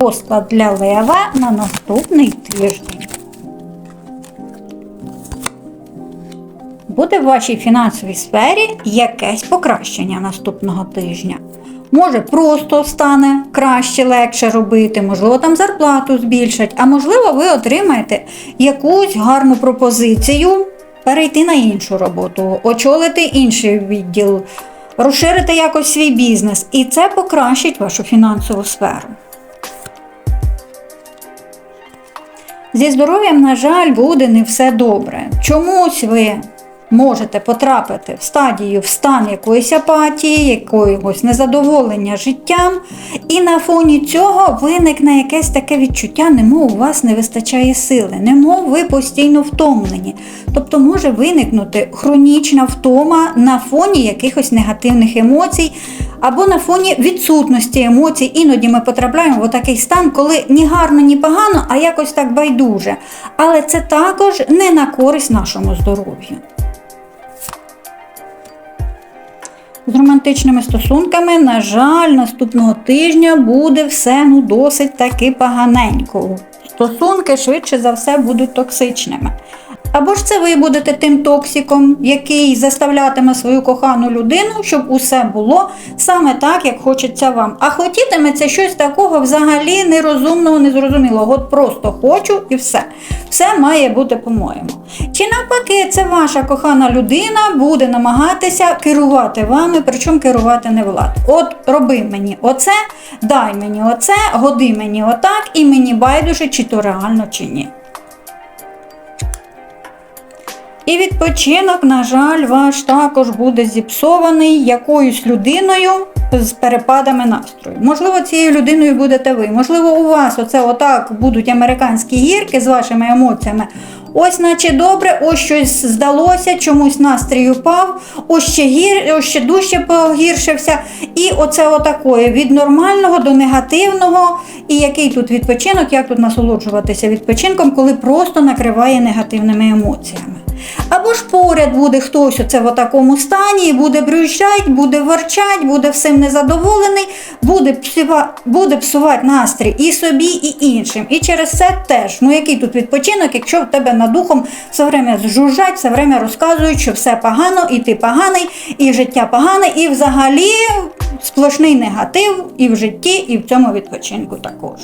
Розклад для лева на наступний тиждень. Буде в вашій фінансовій сфері якесь покращення наступного тижня. Може, просто стане краще, легше робити, можливо, там зарплату збільшать, а можливо, ви отримаєте якусь гарну пропозицію перейти на іншу роботу, очолити інший відділ, розширити якось свій бізнес, і це покращить вашу фінансову сферу. Зі здоров'ям, на жаль, буде не все добре. Чомусь ви можете потрапити в стадію, в стан якоїсь апатії, якогось незадоволення життям, і на фоні цього виникне якесь таке відчуття, немов у вас не вистачає сили, немов ви постійно втомлені. Тобто може виникнути хронічна втома на фоні якихось негативних емоцій. Або на фоні відсутності емоцій, іноді ми потрапляємо в такий стан, коли ні гарно, ні погано, а якось так байдуже. Але це також не на користь нашому здоров'ю. З романтичними стосунками, на жаль, наступного тижня буде все ну досить таки поганенько. Стосунки швидше за все будуть токсичними. Або ж це ви будете тим токсиком, який заставлятиме свою кохану людину, щоб усе було саме так, як хочеться вам. А хотітиметься щось такого взагалі нерозумного, незрозумілого. От просто хочу і все. Все має бути по-моєму. Чи навпаки, це ваша кохана людина буде намагатися керувати вами, причому керувати не влад. От роби мені оце, дай мені оце, годи мені отак, і мені байдуже, чи то реально, чи ні. І відпочинок, на жаль, ваш також буде зіпсований якоюсь людиною з перепадами настрою. Можливо, цією людиною будете ви. Можливо, у вас оце отак будуть американські гірки з вашими емоціями. Ось, наче добре, ось щось здалося, чомусь настрій упав, ось ще гір, ось ще дужче погіршився. І оце отакое від нормального до негативного. І який тут відпочинок, як тут насолоджуватися відпочинком, коли просто накриває негативними емоціями. Або ж поряд буде хтось оце в такому стані, і буде брюзжать, буде ворчать, буде всім незадоволений, буде, псува, буде псувати настрій і собі, і іншим. І через це теж. Ну який тут відпочинок, якщо в тебе над духом все время зжужжать, все время розказують, що все погано, і ти поганий, і життя погане, і взагалі сплошний негатив і в житті, і в цьому відпочинку також.